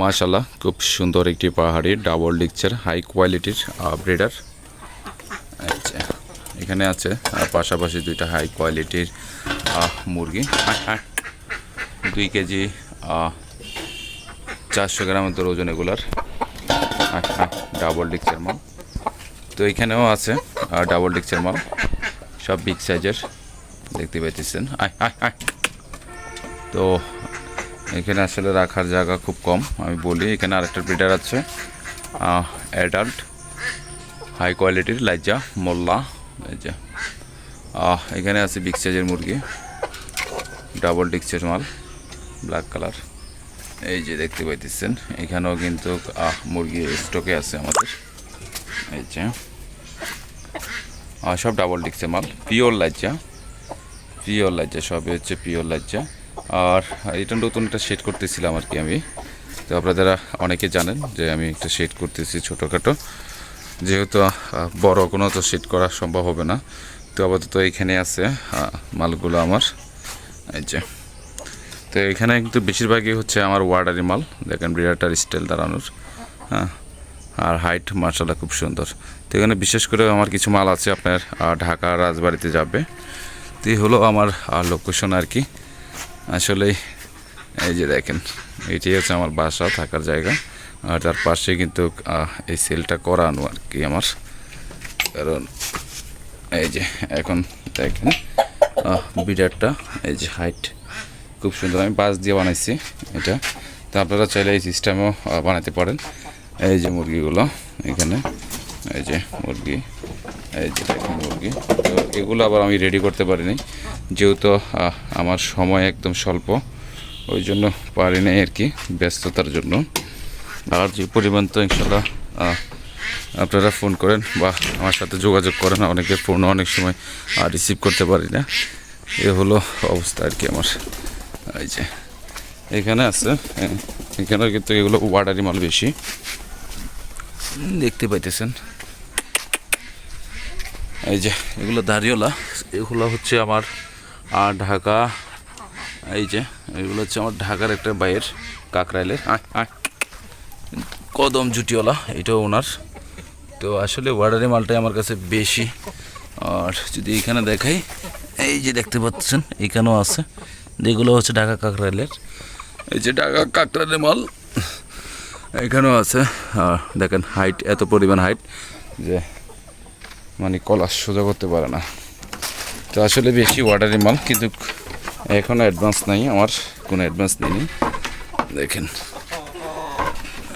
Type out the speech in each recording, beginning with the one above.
মাশাল্লাহ খুব সুন্দর একটি পাহাড়ি ডাবল ডিকচার হাই কোয়ালিটির ব্রিডার আচ্ছা এখানে আছে পাশাপাশি দুইটা হাই কোয়ালিটির মুরগি। দুই কেজি চারশো গ্রামের তোর ওজন এগুলার। ডাবল ডিকচার মাল। তো এখানেও আছে ডাবল ডিকচার মাল। সব বিগ সাইজের দেখতে পাইতেছেন। আয় আয় আয়। তো এখানে আসলে রাখার জায়গা খুব কম আমি বলি। এখানে আরেকটা ব্রিডার আছে অ্যাডাল্ট হাই কোয়ালিটির লাইজা মোল্লা। আহ, এখানে আছে বিগ সাইজের মুরগি ডাবল ডিক্সের মাল ব্ল্যাক কালার এই যে দেখতে পাইতেছেন এখানেও কিন্তু মুরগি স্টকে আছে আমাদের। এই যে সব ডাবল ডিক্সের মাল পিওর লাজ্জা পিওর লাইজা সবই হচ্ছে পিওর লাজ্জা আর এটা নতুন একটা শেড করতেছিলাম আর কি আমি। তো আপনারা অনেকে জানেন যে আমি একটা শেড করতেছি ছোটোখাটো। যেহেতু বড় কোনো তো শেড করা সম্ভব হবে না। তো আপাতত এখানে আছে মালগুলো আমার। এই যে। তো এখানে কিন্তু বেশিরভাগই হচ্ছে আমার ওয়ার্ডারি মাল দেখেন ব্রিডারটার স্টাইল দাঁড়ানোর হ্যাঁ। আর হাইট মার্শাল্লাহ খুব সুন্দর। তো এখানে বিশেষ করে আমার কিছু মাল আছে আপনার ঢাকা রাজবাড়িতে যাবে। তো এই হলো আমার লোকেশন আর কি। আসলে এই যে দেখেন, এটি হচ্ছে আমার বাসা, থাকার জায়গা। আর তার পাশে কিন্তু এই সেলটা করানো আর কি আমার। কারণ, এই যে, এখন দেখেন বিডারটা এই যে হাইট খুব সুন্দর। আমি বাস দিয়ে বানাইছি এটা। তো আপনারা চাইলে এই সিস্টেমও বানাতে পারেন। এই যে মুরগিগুলো, এখানে, এই যে মুরগি। এই যে মুরগি। তো এগুলো আবার আমি রেডি করতে পারিনি। যেহেতু আমার সময় একদম স্বল্প ওই জন্য পারি নাই আর কি ব্যস্ততার জন্য। আর যে পরিমাণ তো ইনশাল্লাহ আপনারা ফোন করেন বা আমার সাথে যোগাযোগ করেন অনেকে ফোনও অনেক সময় আর রিসিভ করতে পারি না। এ হলো অবস্থা আর কি আমার। এই যে এখানে আছে হ্যাঁ, এখানে কিন্তু এগুলো ওয়াটারি মাল বেশি। দেখতে পাইতেছেন। এই যে, এগুলো দাঁড়িয়েলা এগুলো হচ্ছে আমার ঢাকা, এই যে, এগুলো হচ্ছে আমার ঢাকার একটা বাইয়ের কাকরাইলের কদম জুটিওয়ালা, এটাও ওনার। তো আসলে ওয়ার্ডারি মালটাই আমার কাছে বেশি। আর যদি এখানে দেখাই, এই যে দেখতে পাচ্ছেন, এখানেও আছে। এগুলো হচ্ছে ঢাকা কাকরাইলের। এই যে ঢাকা কাকরাইলের মাল, এখানেও আছে। আর দেখেন হাইট এত পরিমাণ হাইট যে মানে কলা সোজা করতে পারে না। তো আসলে বেশি ওয়াটারি মাল, কিন্তু এখনও অ্যাডভান্স নাই, আমার কোনো অ্যাডভান্স নেই দেখেন,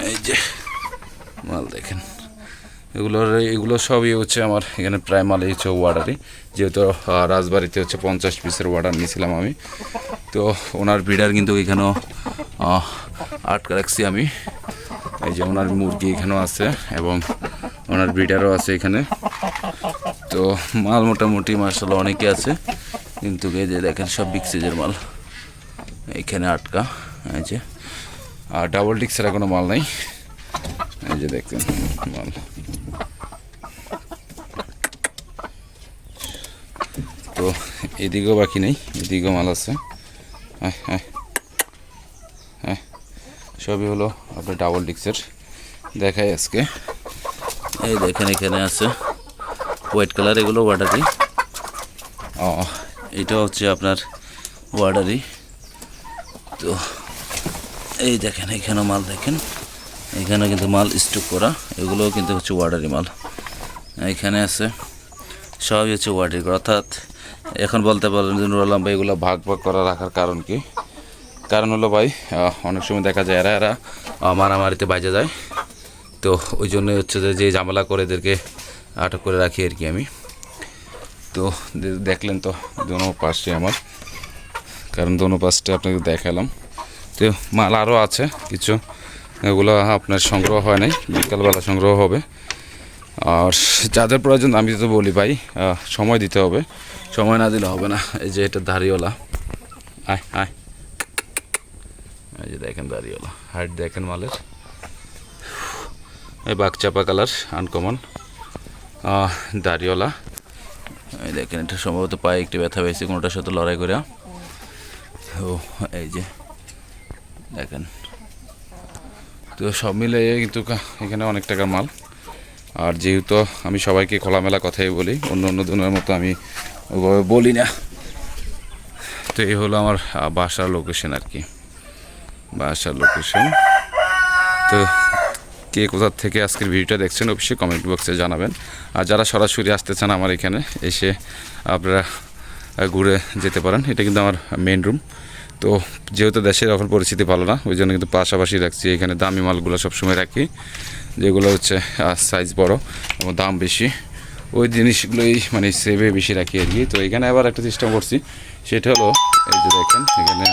এই যে মাল দেখেন। এগুলোর এগুলো সবই হচ্ছে আমার এখানে প্রায় মাল হচ্ছে ওয়ার্ডারই যেহেতু রাজবাড়িতে হচ্ছে পঞ্চাশ পিসের ওয়ার্ডার নিয়েছিলাম আমি। তো ওনার বিডার কিন্তু এখানেও আটকা রাখছি আমি। এই যে ওনার মুরগি এখানেও আছে এবং ওনার ব্রিডারও আছে এখানে। তো মাল মোটামুটি মার্শাল অনেকে আছে। কিন্তু এই যে দেখেন, সব বিগ সাইজের মাল। এখানে আটকা, এই যে। আর ডাবল ডিক্সের কোনো মাল নাই। এই যে দেখেন, মাল। তো এদিকেও বাকি নেই, এদিকেও মাল আছে। হ্যাঁ হ্যাঁ হ্যাঁ সবই হলো আপনার ডাবল ডিক্সের দেখাই আজকে। এই দেখেন, এখানে আছে। হোয়াইট কালার এগুলো ওয়াটারি ও, এটা হচ্ছে আপনার ওয়াটারি তো, এই দেখেন এখানে মাল দেখেন। এখানে কিন্তু মাল স্টক করা। এগুলোও কিন্তু হচ্ছে ওয়াটারি মাল। এখানে আছে, সবই হচ্ছে ওয়াটারি অর্থাৎ, এখন বলতে পারেন যে নুর আলম ভাই এগুলো ভাগ ভাগ করা রাখার কারণ কি? কারণ হলো ভাই অনেক সময় দেখা যায়, এরা এরা মারামারিতে বাজে যায়। তো, ওই জন্যই হচ্ছে যে যে ঝামেলা করে এদেরকে আটক করে রাখি আর কি আমি। তো দেখলেন তো, দোনো পাশে আমার। কারণ দোনো পাশটা আপনাকে দেখালাম। তো মাল আরও আছে, কিছু। এগুলো আপনার সংগ্রহ হয় নাই, বিকালবেলা সংগ্রহ হবে। আর যাদের প্রয়োজন, আমি তো বলি ভাই সময় দিতে হবে। সময় না দিলে হবে না, এই যে এটা দাড়িওয়ালা। আয় আয়। এই যে দেখেন দাড়িওয়ালা, হাইট দেখেন মালের। এই বাঘচাপা কালার আনকমন দাড়িওয়ালা। এই দেখেন, এটা সম্ভবত পায়ে একটু ব্যথা পেয়েছে, কোনোটার সাথে লড়াই করে ও, এই যে, দেখেন। তো সব মিলে কিন্তু এখানে অনেক টাকার মাল। আর যেহেতু আমি সবাইকে খোলামেলা কথাই বলি, অন্য অন্য দিনের মতো আমি ওভাবে বলি না। তো এই হলো আমার বাসার লোকেশন আর কি। বাসার লোকেশন তো কে কোথা থেকে আজকের ভিডিওটা দেখছেন অবশ্যই কমেন্ট বক্সে জানাবেন। আর যারা সরাসরি আসতে চান আমার এখানে, এসে আপনারা ঘুরে যেতে পারেন। এটা কিন্তু আমার মেন রুম তো যেহেতু দেশের এখন পরিস্থিতি ভালো না, ওই জন্য কিন্তু পাশাপাশি রাখছি। এখানে দামি মালগুলো সবসময় রাখি, যেগুলো হচ্ছে সাইজ বড় এবং দাম বেশি। ওই জিনিসগুলোই মানে সেভে বেশি রাখি আর কি। তো এখানে আবার একটা সিস্টেম করছি। সেটা হলো, এই যে দেখেন, এখানে